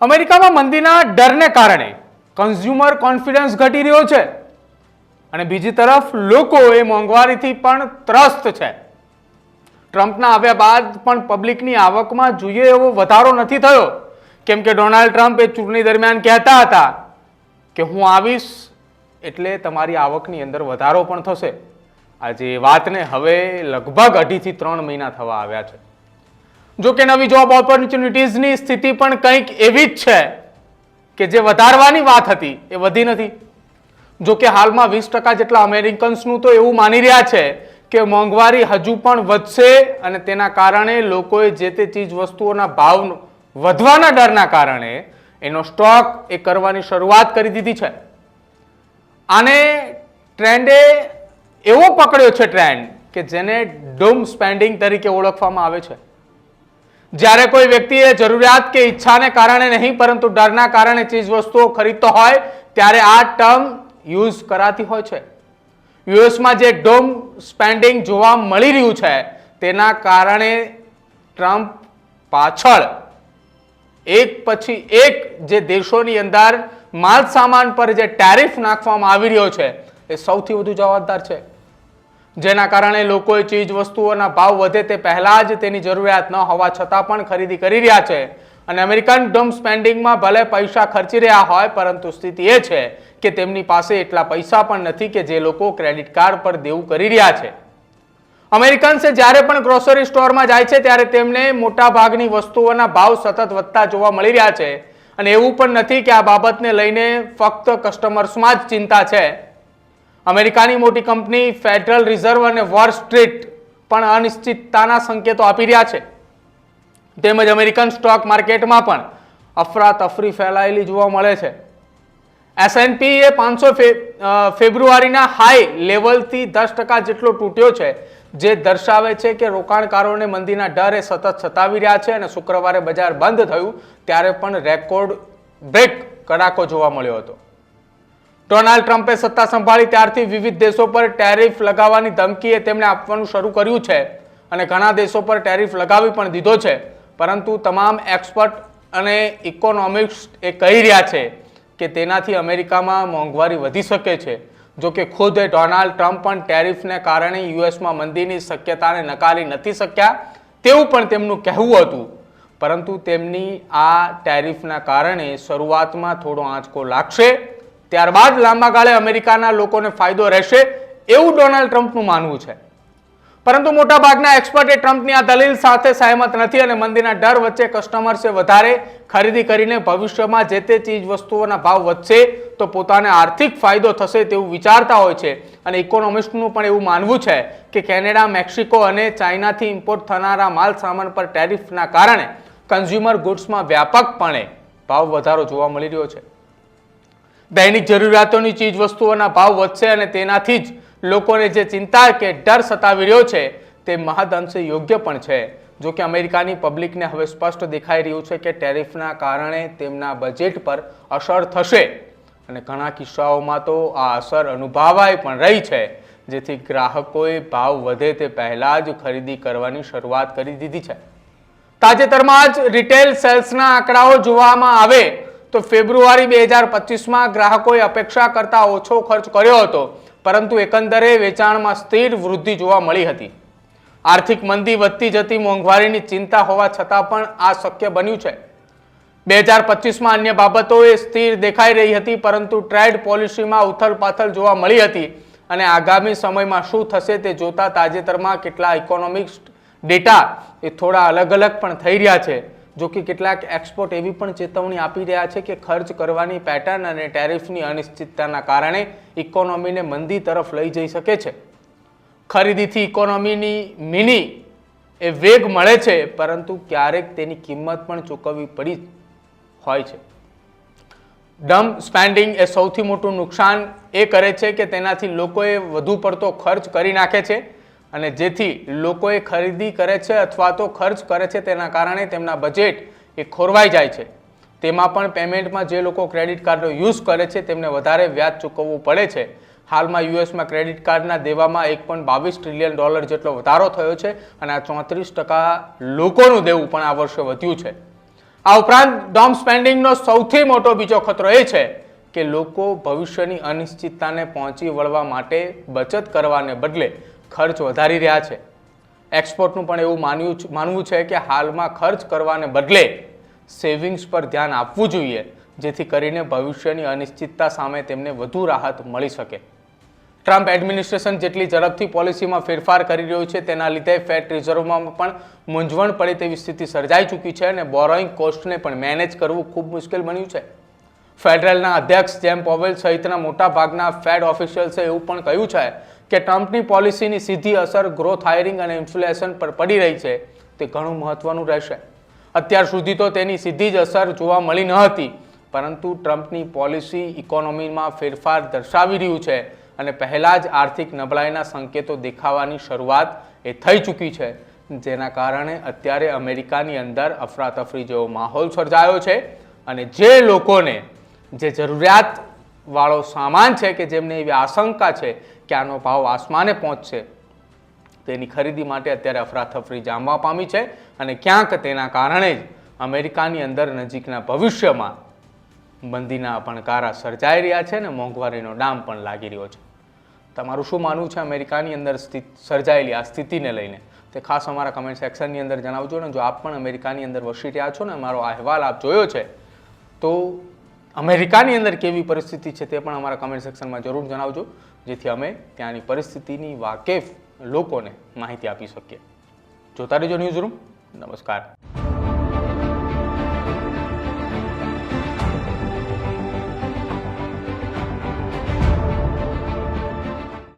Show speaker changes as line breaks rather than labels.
અમેરિકામાં મંદીના ડરને કારણે consumer confidence ઘટી રહ્યો છે. અને બીજી તરફ લોકો એ મોંઘવારીથી પણ ત્રસ્ત છે. ટ્રમ્પના આવ્યા બાદ પણ પબ્લિકની આવકમાં જોઈએ એવો વધારો નથી થયો. કેમ કે ડોનાલ્ડ ટ્રમ્પ એ ચૂંટણી દરમિયાન કહેતા હતા કે હું આવીશ એટલે તમારી આવકની અંદર વધારો પણ થશે. આજે વાતને હવે લગભગ અઢીથી ત્રણ મહિના થવા આવ્યા છે. જો કે નવી જોબ ઓપોર્ચ્યુનિટીઝની સ્થિતિ પણ કંઈક એવી જ છે કે જે વધારવાની વાત હતી, એ વધી નથી. જો કે હાલમાં વીસ ટકા જેટલા અમેરિકન્સનું તો એવું માની રહ્યા છે કે મોંઘવારી હજુ પણ વધશે અને તેના કારણે લોકોએ જે તે ચીજ વસ્તુઓના ભાવ વધવાના ડરના કારણે એનો સ્ટોક એ કરવાની શરૂઆત કરી દીધી છે. આને ટ્રેન્ડે એવો પકડ્યો છે ટ્રેન્ડ કે જેને ડૂમ સ્પેન્ડિંગ તરીકે ઓળખવામાં આવે છે. જ્યારે કોઈ વ્યક્તિએ જરૂરિયાત કે ઈચ્છાને કારણે નહીં, પરંતુ ડરના કારણે ચીજ વસ્તુઓ ખરીદતો હોય, ત્યારે આ ટર્મ યુઝ કરાતી હોય છે. યુએસમાં જે ડોમ સ્પેન્ડિંગ જોવા મળી રહ્યું છે, તેના કારણે ટ્રમ્પ પાછળ એક પછી એક જે દેશોની અંદર માલ સામાન પર જે ટેરિફ નાખવામાં આવી રહ્યો છે, એ સૌથી વધુ જવાબદાર છે. જેના કારણે લોકોએ ચીજ વસ્તુઓના ભાવ વધે તે પહેલા જ તેની જરૂરિયાત ન હોવા છતાં પણ ખરીદી કરી રહ્યા છે. અને અમેરિકન ડમ સ્પેન્ડિંગમાં ભલે પૈસા ખર્ચી રહ્યા હોય, પરંતુ સ્થિતિ એ છે કે તેમની પાસે એટલા પૈસા પણ નથી કે જે લોકો ક્રેડિટ કાર્ડ પર દેવું કરી રહ્યા છે. અમેરિકન્સે જ્યારે પણ ગ્રોસરી સ્ટોરમાં જાય છે, ત્યારે તેમને મોટાભાગની વસ્તુઓના ભાવ સતત વધતા જોવા મળી રહ્યા છે. અને એવું પણ નથી કે આ બાબતને લઈને ફક્ત કસ્ટમર્સમાં જ ચિંતા છે. અમેરિકાની મોટી કંપની ફેડરલ રિઝર્વ અને વોર સ્ટ્રીટ પણ અનિશ્ચિતતાના સંકેતો આપી રહ્યા છે. તેમજ અમેરિકન સ્ટોક માર્કેટમાં પણ અફરાતફરી ફેલાયેલી જોવા મળે છે. એસએનપી એ પાંચસો ફેબ્રુઆરીના હાઈ લેવલથી દસ ટકા જેટલો તૂટ્યો છે, જે દર્શાવે છે કે રોકાણકારોને મંદીના ડરે સતત સતાવી રહ્યા છે અને શુક્રવારે બજાર બંધ થયું, ત્યારે પણ રેકોર્ડ બ્રેક કડાકો જોવા મળ્યો હતો. ડોનાલ્ડ ટ્રમ્પે સત્તા સંભાળી ત્યારથી વિવિધ દેશો પર ટેરિફ લગાવવાની ધમકી એ તેમણે આપવાનું શરૂ કર્યું છે. અને ઘણા દેશો પર ટેરિફ લગાવી પણ દીધો છે. પરંતુ તમામ એક્સપર્ટ અને ઇકોનોમિક્સ એ કહી રહ્યા છે કે તેનાથી અમેરિકામાં મોંઘવારી વધી શકે છે. જો કે ખુદ ડોનાલ્ડ ટ્રમ્પ પણ ટેરિફને કારણે યુએસમાં મંદીની શક્યતાને નકારી નથી શક્યા તેવું પણ તેમનું કહેવું હતું. પરંતુ તેમની આ ટેરિફના કારણે શરૂઆતમાં થોડો આંચકો લાગશે. ત્યારબાદ લાંબા ગાળે અમેરિકાના લોકોને ફાયદો રહેશે એવું ડોનાલ્ડ ટ્રમ્પનું માનવું છે. પરંતુ મોટાભાગના એક્સપર્ટે ટ્રમ્પની આ દલીલ સાથે સહેમત નથી અને મંદીના ડર વચ્ચે કસ્ટમર્સે વધારે ખરીદી કરીને ભવિષ્યમાં જે તે ચીજ વસ્તુઓના ભાવ વધશે તો પોતાને આર્થિક ફાયદો થશે તેવું વિચારતા હોય છે. અને ઇકોનોમિસ્ટનું પણ એવું માનવું છે કે કેનેડા, મેક્સિકો અને ચાઇનાથી ઇમ્પોર્ટ થનારા માલ સામાન પર ટેરિફના કારણે કન્ઝ્યુમર ગુડ્સમાં વ્યાપકપણે ભાવ વધારો જોવા મળી રહ્યો છે. દૈનિક જરૂરિયાતોની ચીજ વસ્તુઓના ભાવ વધશે અને તેનાથી જ લોકોને જે ચિંતા કે ડર સતાવી રહ્યો છે, તે મહદઅંશે યોગ્ય પણ છે. જો કે અમેરિકાની પબ્લિકને હવે સ્પષ્ટ દેખાઈ રહ્યું છે કે ટેરિફના કારણે તેમના બજેટ પર અસર થશે. અને ઘણા કિસ્સાઓમાં તો આ અસર અનુભવાય પણ રહી છે, જેથી ગ્રાહકોએ ભાવ વધે તે પહેલાં જ ખરીદી કરવાની શરૂઆત કરી દીધી છે. તાજેતરમાં જ રિટેલ સેલ્સના આંકડાઓ જોવામાં આવે તો ફેબ્રુઆરી બે હજાર પચીસમાં ગ્રાહકોએ અપેક્ષા કરતાં ઓછો ખર્ચ કર્યો હતો, પરંતુ એકંદરે વેચાણમાં સ્થિર વૃદ્ધિ જોવા મળી હતી. આર્થિક મંદી વધતી જતી મોંઘવારીની ચિંતા હોવા છતાં પણ આ શક્ય બન્યું છે. બે હજાર પચીસમાં અન્ય બાબતોએ સ્થિર દેખાઈ રહી હતી, પરંતુ ટ્રેડ પોલિસીમાં ઉથલપાથલ જોવા મળી હતી અને આગામી સમયમાં શું થશે તે જોતા તાજેતરમાં કેટલા ઇકોનોમિક્સ ડેટા એ થોડા અલગ અલગ પણ થઈ રહ્યા છે. જો કે કેટલાક એક્સપોર્ટ એવી પણ ચેતવણી આપી રહ્યા છે કે ખર્ચ કરવાની પેટર્ન અને ટેરિફની અનિશ્ચિતતાના કારણે ઇકોનોમીને મંદી તરફ લઈ જઈ શકે છે. ખરીદીથી ઇકોનોમીની મિની એ વેગ મળે છે, પરંતુ ક્યારેક તેની કિંમત પણ ચૂકવવી પડી હોય છે. ડમ સ્પેન્ડિંગ એ સૌથી મોટું નુકસાન એ કરે છે કે તેનાથી લોકોએ વધુ પડતો ખર્ચ કરી નાખે છે. અને જેથી લોકોએ ખરીદી કરે છે અથવા તો ખર્ચ કરે છે તેના કારણે તેમના બજેટ એ ખોરવાઈ જાય છે. તેમાં પણ પેમેન્ટમાં જે લોકો ક્રેડિટ કાર્ડનો યુઝ કરે છે તેમને વધારે વ્યાજ ચૂકવવું પડે છે. હાલમાં યુએસમાં ક્રેડિટ કાર્ડના દેવામાં એક પણ બાવીસ ટ્રિલિયન ડોલર જેટલો વધારો થયો છે અને આ ચોત્રીસ ટકા લોકોનું દેવું પણ આ વર્ષે વધ્યું છે. આ ઉપરાંત ડોમ સ્પેન્ડિંગનો સૌથી મોટો બીજો ખતરો એ છે કે લોકો ભવિષ્યની અનિશ્ચિતતાને પહોંચી વળવા માટે બચત કરવાને બદલે ખર્ચ વધારી રહ્યા છે. એક્સપોર્ટનું પણ એવું માન્યું છે- માનવું છે કે હાલમાં ખર્ચ કરવાને બદલે સેવિંગ્સ પર ધ્યાન આપવું જોઈએ, જેથી કરીને ભવિષ્યની અનિશ્ચિતતા સામે તેમને વધુ રાહત મળી શકે. ટ્રમ્પ એડમિનિસ્ટ્રેશન જેટલી ઝડપથી પોલિસીમાં ફેરફાર કરી રહ્યું છે, તેના લીધે ફેડ રિઝર્વમાં પણ મૂંઝવણ પડે તેવી સ્થિતિ સર્જાઈ ચૂકી છે અને બોરોઈંગ કોસ્ટને પણ મેનેજ કરવું ખૂબ મુશ્કેલ બન્યું છે. ફેડરલના અધ્યક્ષ જેમ પોવેલ સહિતના મોટા ભાગના ફેડ ઓફિશિયલ્સે એવું પણ કહ્યું છે કે ટ્રમ્પની પોલિસીની સીધી અસર ગ્રોથ, હાયરિંગ અને ઇન્ફ્લેશન પર પડી રહી છે. તે ઘણું મહત્વનું રહેશે. અત્યાર સુધી તો તેની સીધી જ અસર જોવા મળી ન હતી, પરંતુ ટ્રમ્પની પોલિસી ઇકોનોમીમાં ફેરફાર દર્શાવી રહ્યું છે અને પહેલાં જ આર્થિક નબળાઈના સંકેતો દેખાવાની શરૂઆત એ થઈ ચૂકી છે. જેના કારણે અત્યારે અમેરિકાની અંદર અફરાતફરી જેવો માહોલ સર્જાયો છે અને જે લોકોને જે જરૂરિયાત વાળો સામાન છે કે જેમને એવી આશંકા છે કે આનો ભાવ આસમાને પહોંચશે તેની ખરીદી માટે અત્યારે અફરાતફરી જામવા પામી છે અને ક્યાંક તેના કારણે જ અમેરિકાની અંદર નજીકના ભવિષ્યમાં મંદીના ભણકારા સર્જાઈ રહ્યા છે અને મોંઘવારીનો ડામ પણ લાગી રહ્યો છે. તમારું શું માનવું છે અમેરિકાની અંદર સ્થિત, સર્જાયેલી આ સ્થિતિને લઈને? તે ખાસ અમારા કમેન્ટ સેક્શનની અંદર જણાવજો ને જો આપ પણ અમેરિકાની અંદર વસી રહ્યા છો ને, મારો અહેવાલ આપ જોયો છે, તો અમેરિકાની અંદર કેવી પરિસ્થિતિ છે તે પણ અમારા કમેન્ટ સેક્શનમાં જરૂર જણાવજો, જેથી અમે ત્યાંની પરિસ્થિતિની વાકેફ લોકોને માહિતી આપી શકીએ. જોતા રહેજો ન્યૂઝ રૂમ નમસ્કાર.